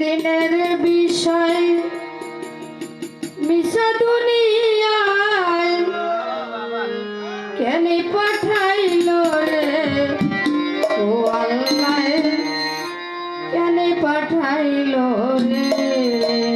দিনের বিষয় মিশা দুনিয়ায় কেন পাঠাইল রে? ও আল্লাহ কেন পাঠাইল রে?